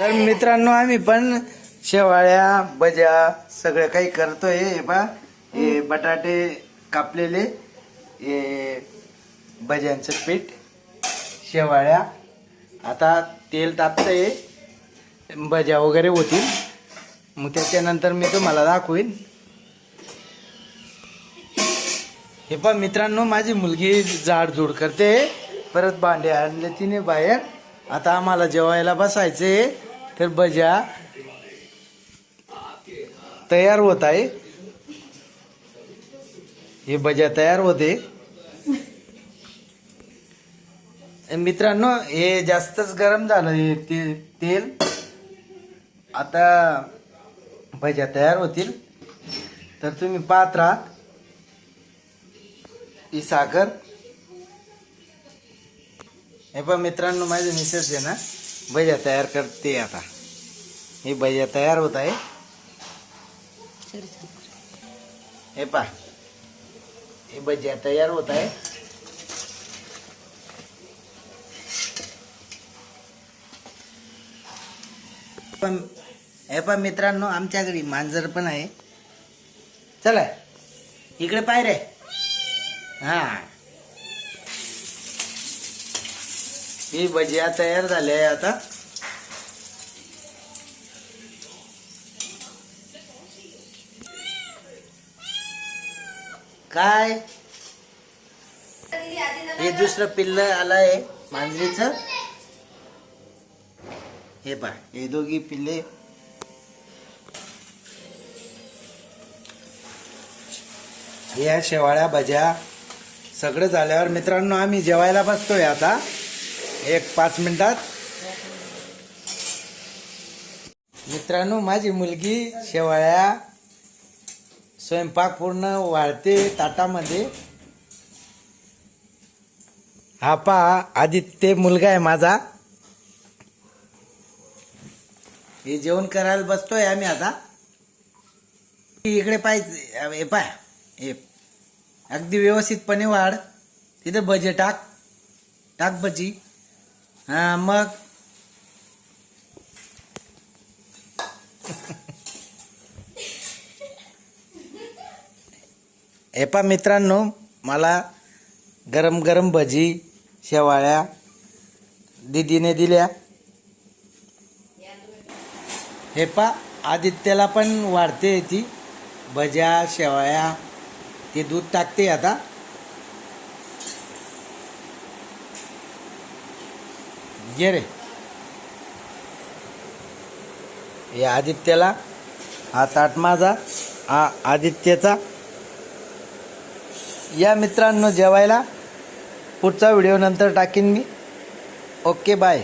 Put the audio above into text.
तर मित्रांनो आम्ही पण शेवाळ्या भज्या सगळं काही करतोय. हे पा हे बटाटे कापलेले हे भज्यांचं पीठ शेवाळ्या. आता तेल तापतंय. भज्या वगैरे होतील. मग त्याच्यानंतर मी तुम्हाला दाखवीन. हे पा मित्रांनो माझी मुलगी जाडजूड करते. परत भांडे आणले तिने बाहेर. आता आम्हाला जेवायला बसायचे तर भज्या तयार होत आहे. हे भज्या तयार होते. मित्रांनो हे जास्तच गरम झालं हे ते तेल. आता भज्या तयार होतील. तर तुम्ही पाहत राहा. ही साखर. हे पण मित्रांनो माझे मिसेस आहे ना भज्या तयार करते आता. ही भज्या तयार होत आहे. हे पा हे भज्या तयार होत आहे. पण हे पण मित्रांनो आमच्या घरी मांजर पण आहे. चला इकडे पाय रे. हा. ही भजिया तयार झाली आहे आता. काय? हे दुसरं पिल्ल आलंय मांजरीच. हे पा हे दोघी पिल्ले. या शेवाळ्या भज्या सगळं झाल्यावर मित्रांनो आम्ही जेवायला बसतोय आता. एक पाच मिनिटात. मित्रांनो माझी मुलगी शेवाळ्या स्वयंपाक पूर्ण वाढते ताटामध्ये. हा पहा आदित्य मुलगा आहे माझा. हे जेवण करायला बसतोय आम्ही आता. इकडे पाहिजे हे पाय हे. अगदी व्यवस्थितपणे वाढ. तिथं भजे टाक. टाक भजी. हां मग एपा मित्रांनो मला गरम गरम भजी शेवाळ्या दीदीने दिल्या. हे पा आदित्याला पण वाढते ती. भज्या शेवाळ्या ते दूध टाकते आता. घे रे. हे आदित्याला हा ताट माझा हा आदित्यचा. या मित्रांनो जेवायला. पुढचा व्हिडिओ नंतर टाकीन मी. Okay bye